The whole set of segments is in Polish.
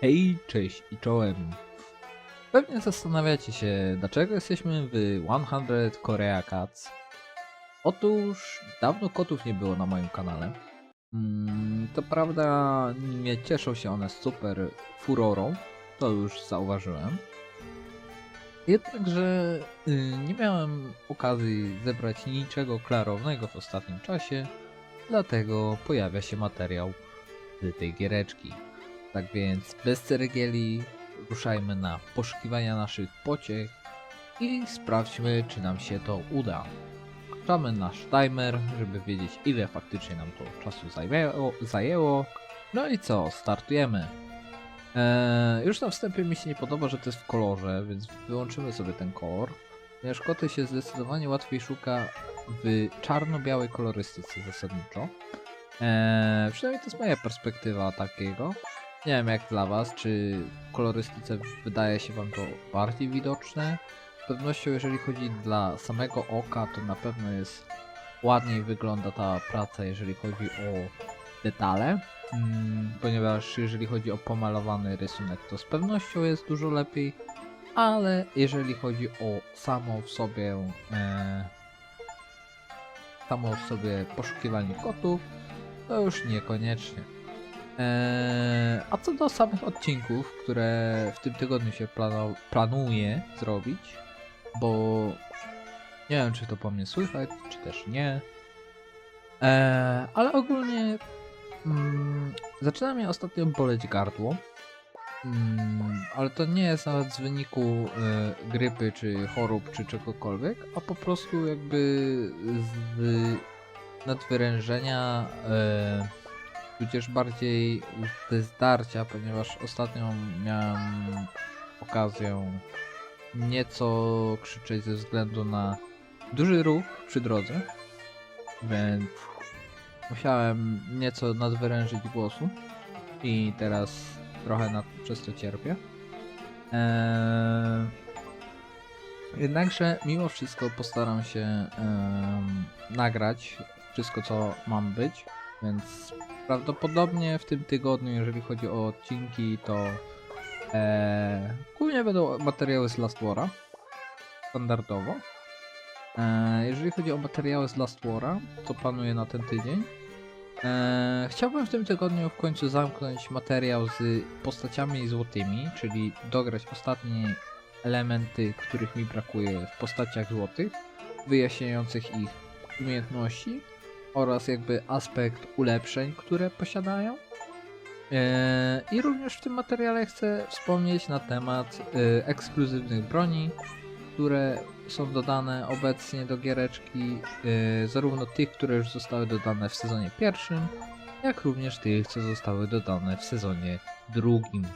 Hej, cześć i czołem. Pewnie zastanawiacie się, dlaczego jesteśmy w 100 Korea Cats. Otóż dawno kotów nie było na moim kanale. Mm, to prawda, nie cieszą się one super furorą, to już zauważyłem. Jednakże y, nie miałem okazji zebrać niczego klarownego w ostatnim czasie, dlatego pojawia się materiał z tej giereczki. Tak więc bez ceregieli ruszajmy na poszukiwania naszych pociech i sprawdźmy, czy nam się to uda. Włączamy nasz timer, żeby wiedzieć, ile faktycznie nam to czasu zajęło. zajęło. No i co, startujemy. Eee, już na wstępie mi się nie podoba, że to jest w kolorze, więc wyłączymy sobie ten kolor. Ponieważ koty się zdecydowanie łatwiej szuka w czarno-białej kolorystyce zasadniczo. Eee, przynajmniej to jest moja perspektywa takiego. Nie wiem jak dla was, czy w kolorystyce wydaje się wam to bardziej widoczne? Z pewnością jeżeli chodzi dla samego oka, to na pewno jest ładniej wygląda ta praca, jeżeli chodzi o detale. Mm, ponieważ jeżeli chodzi o pomalowany rysunek, to z pewnością jest dużo lepiej, ale jeżeli chodzi o samo w sobie e, samo w sobie poszukiwanie kotów, to już niekoniecznie. Eee, a co do samych odcinków, które w tym tygodniu się planu planuję zrobić, bo nie wiem, czy to po mnie słychać, czy też nie. Eee, ale ogólnie mm, zaczyna mnie ostatnio boleć gardło. Mm, ale to nie jest nawet z wyniku e, grypy, czy chorób, czy czegokolwiek, a po prostu jakby z nadwyrężenia. E, tudzież bardziej ze zdarcia, ponieważ ostatnio miałem okazję nieco krzyczeć ze względu na duży ruch przy drodze, więc musiałem nieco nadwyrężyć głosu i teraz trochę na, przez to cierpię. Eee, jednakże mimo wszystko postaram się em, nagrać wszystko co mam być, więc prawdopodobnie w tym tygodniu, jeżeli chodzi o odcinki, to e, głównie będą materiały z Last War'a, standardowo. E, jeżeli chodzi o materiały z Last War'a, co planuję na ten tydzień, e, chciałbym w tym tygodniu w końcu zamknąć materiał z postaciami złotymi, czyli dograć ostatnie elementy, których mi brakuje w postaciach złotych, wyjaśniających ich umiejętności oraz jakby aspekt ulepszeń, które posiadają. Eee, I również w tym materiale chcę wspomnieć na temat e, ekskluzywnych broni, które są dodane obecnie do giereczki, e, zarówno tych, które już zostały dodane w sezonie pierwszym, jak również tych, co zostały dodane w sezonie drugim.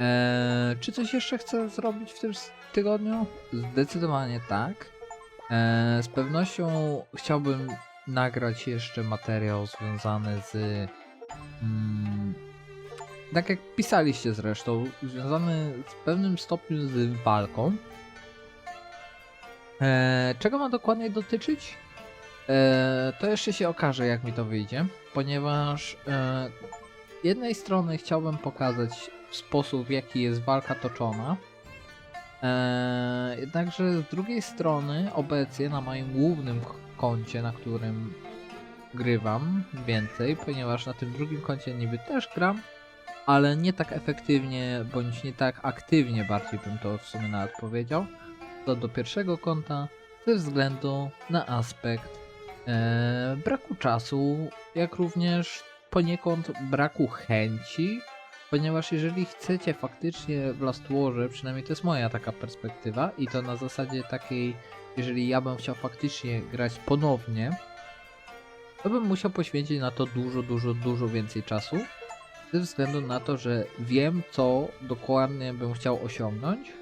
Eee, czy coś jeszcze chcę zrobić w tym tygodniu? Zdecydowanie tak. Eee, z pewnością chciałbym nagrać jeszcze materiał związany z. Mm, tak jak pisaliście zresztą, związany w pewnym stopniu z walką. E, czego ma dokładnie dotyczyć? E, to jeszcze się okaże, jak mi to wyjdzie, ponieważ e, z jednej strony chciałbym pokazać sposób, w jaki jest walka toczona. Jednakże z drugiej strony obecnie na moim głównym koncie, na którym grywam więcej, ponieważ na tym drugim koncie niby też gram, ale nie tak efektywnie, bądź nie tak aktywnie bardziej bym to w sumie nawet powiedział, do pierwszego konta ze względu na aspekt e, braku czasu, jak również poniekąd braku chęci Ponieważ jeżeli chcecie faktycznie w Last Warze, przynajmniej to jest moja taka perspektywa i to na zasadzie takiej, jeżeli ja bym chciał faktycznie grać ponownie, to bym musiał poświęcić na to dużo, dużo, dużo więcej czasu. Ze względu na to, że wiem co dokładnie bym chciał osiągnąć,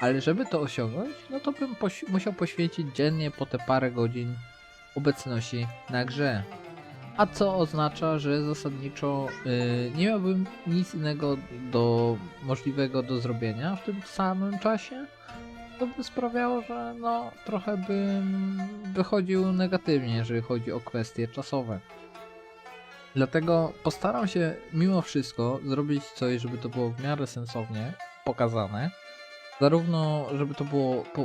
ale żeby to osiągnąć, no to bym poś- musiał poświęcić dziennie po te parę godzin obecności na grze. A co oznacza, że zasadniczo y, nie miałbym nic innego do możliwego do zrobienia w tym samym czasie. to by sprawiało, że no trochę bym wychodził negatywnie, jeżeli chodzi o kwestie czasowe. Dlatego postaram się mimo wszystko zrobić coś, żeby to było w miarę sensownie pokazane. Zarówno, żeby to było po,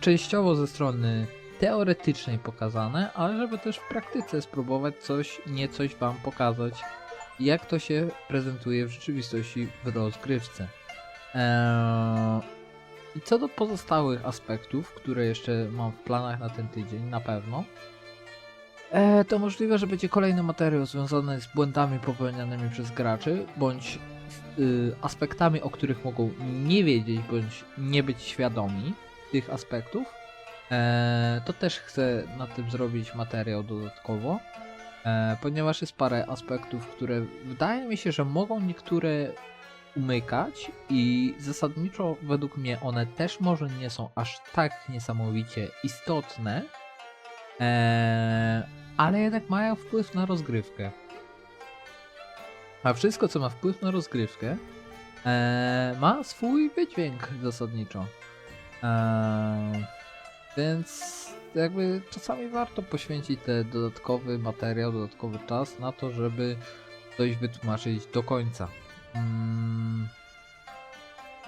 częściowo ze strony teoretycznej pokazane, ale żeby też w praktyce spróbować coś, nie coś wam pokazać, jak to się prezentuje w rzeczywistości w rozgrywce. Eee, I co do pozostałych aspektów, które jeszcze mam w planach na ten tydzień, na pewno, e, to możliwe, że będzie kolejny materiał związany z błędami popełnianymi przez graczy, bądź aspektami, o których mogą nie wiedzieć, bądź nie być świadomi tych aspektów. E, to też chcę na tym zrobić materiał dodatkowo, e, ponieważ jest parę aspektów, które wydaje mi się, że mogą niektóre umykać i zasadniczo według mnie one też może nie są aż tak niesamowicie istotne, e, ale jednak mają wpływ na rozgrywkę. A wszystko, co ma wpływ na rozgrywkę, e, ma swój wydźwięk zasadniczo. E, więc jakby czasami warto poświęcić ten dodatkowy materiał, dodatkowy czas na to, żeby coś wytłumaczyć do końca. Mm.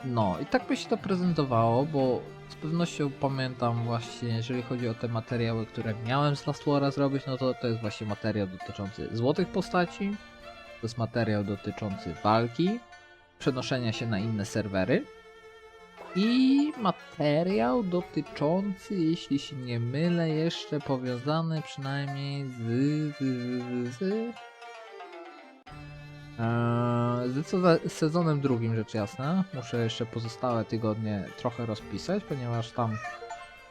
No i tak by się to prezentowało, bo z pewnością pamiętam właśnie, jeżeli chodzi o te materiały, które miałem z Last War'a zrobić, no to to jest właśnie materiał dotyczący złotych postaci, to jest materiał dotyczący walki, przenoszenia się na inne serwery i materiał dotyczący, jeśli się nie mylę, jeszcze powiązany przynajmniej z... z, z, z Eee, z sezonem drugim, rzecz jasna. Muszę jeszcze pozostałe tygodnie trochę rozpisać, ponieważ tam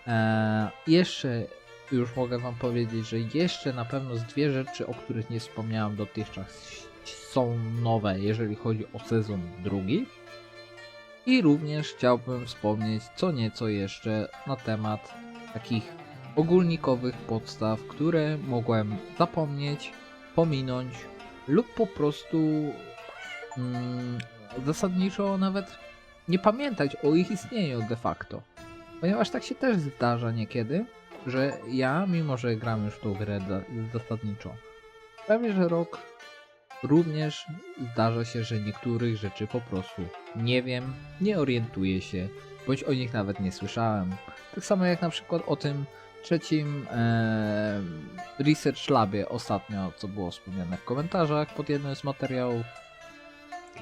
eee, jeszcze już mogę wam powiedzieć, że jeszcze na pewno z dwie rzeczy, o których nie wspomniałem dotychczas, są nowe, jeżeli chodzi o sezon drugi. I również chciałbym wspomnieć co nieco jeszcze na temat takich ogólnikowych podstaw, które mogłem zapomnieć, pominąć lub po prostu mm, zasadniczo nawet nie pamiętać o ich istnieniu de facto. Ponieważ tak się też zdarza niekiedy, że ja, mimo że gram już tą grę za- zasadniczo, prawie że rok, również zdarza się, że niektórych rzeczy po prostu nie wiem, nie orientuję się, bądź o nich nawet nie słyszałem. Tak samo jak na przykład o tym trzecim Research Labie ostatnio, co było wspomniane w komentarzach pod jednym z materiałów.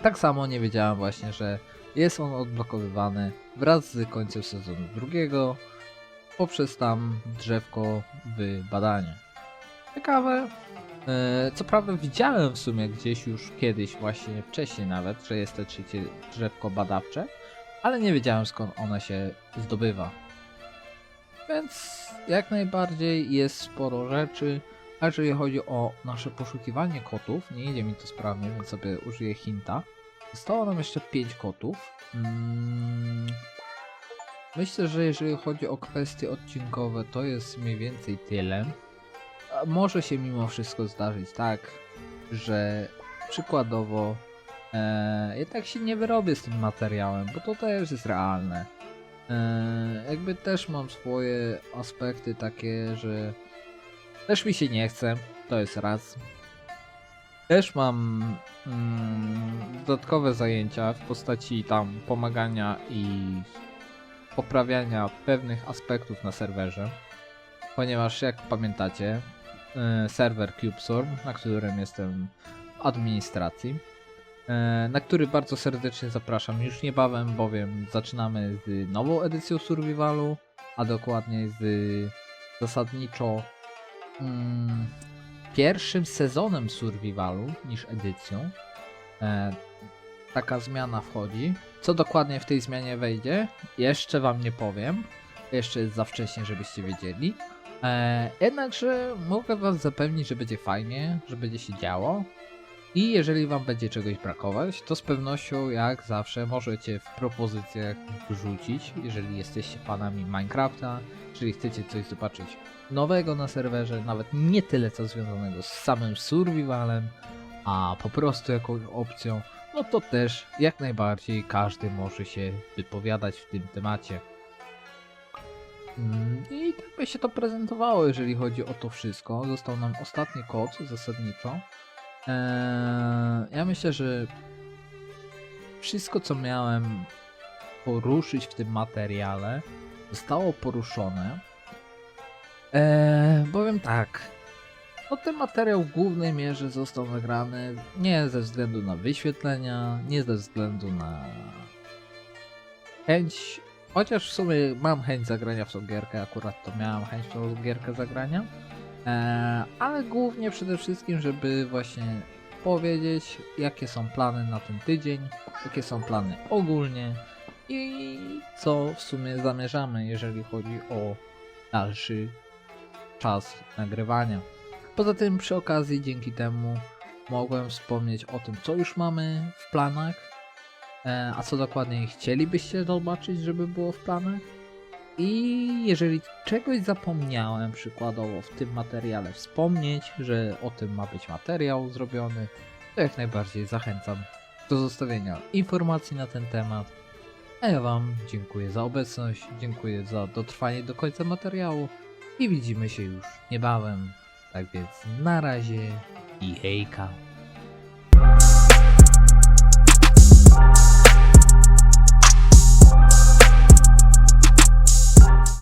Tak samo nie wiedziałem właśnie, że jest on odblokowywany wraz z końcem sezonu drugiego poprzez tam drzewko w badaniu. Ciekawe. E, Co prawda widziałem w sumie gdzieś już kiedyś, właśnie wcześniej nawet, że jest to trzecie drzewko badawcze, ale nie wiedziałem skąd ono się zdobywa. Więc jak najbardziej jest sporo rzeczy. A jeżeli chodzi o nasze poszukiwanie kotów, nie idzie mi to sprawnie, więc sobie użyję hinta. Zostało nam jeszcze 5 kotów. Mm, Myślę, że jeżeli chodzi o kwestie odcinkowe, to jest mniej więcej tyle. Może się mimo wszystko zdarzyć tak, że przykładowo e, jednak się nie wyrobię z tym materiałem, bo to też jest realne. E, jakby też mam swoje aspekty takie, że też mi się nie chce, to jest raz. Też mam mm, dodatkowe zajęcia w postaci tam pomagania i poprawiania pewnych aspektów na serwerze. Ponieważ jak pamiętacie, serwer CubeStorm, na którym jestem w administracji, e, na który bardzo serdecznie zapraszam już niebawem, bowiem zaczynamy z nową edycją Survivalu, a dokładniej z zasadniczo mm, pierwszym sezonem Survivalu niż edycją. E, taka zmiana wchodzi. Co dokładnie w tej zmianie wejdzie, jeszcze wam nie powiem. Jeszcze jest za wcześnie, żebyście wiedzieli. E, jednakże mogę was zapewnić, że będzie fajnie, że będzie się działo. I jeżeli wam będzie czegoś brakować, to z pewnością jak zawsze możecie w propozycjach wrzucić, jeżeli jesteście fanami Minecrafta, czyli chcecie coś zobaczyć nowego na serwerze, nawet nie tyle co związanego z samym survivalem, a po prostu jakąś opcją, no to też jak najbardziej każdy może się wypowiadać w tym temacie. Mm, I tak by się to prezentowało, jeżeli chodzi o to wszystko. Został nam ostatni kod zasadniczo. Eee, ja myślę, że wszystko, co miałem poruszyć w tym materiale, zostało poruszone. Eee, powiem tak. No ten materiał w głównej mierze został nagrany nie ze względu na wyświetlenia, nie ze względu na chęć, chociaż w sumie mam chęć zagrania w tą gierkę, akurat to miałem chęć w tą gierkę zagrania, eee, ale głównie przede wszystkim, żeby właśnie powiedzieć, jakie są plany na ten tydzień, jakie są plany ogólnie i co w sumie zamierzamy, jeżeli chodzi o dalszy czas nagrywania. Poza tym przy okazji dzięki temu mogłem wspomnieć o tym, co już mamy w planach, e, a co dokładnie chcielibyście zobaczyć, żeby było w planach. I jeżeli czegoś zapomniałem przykładowo w tym materiale wspomnieć, że o tym ma być materiał zrobiony, to jak najbardziej zachęcam do zostawienia informacji na ten temat. A ja Wam dziękuję za obecność, dziękuję za dotrwanie do końca materiału i widzimy się już niebawem. Tak więc na razie i hejka.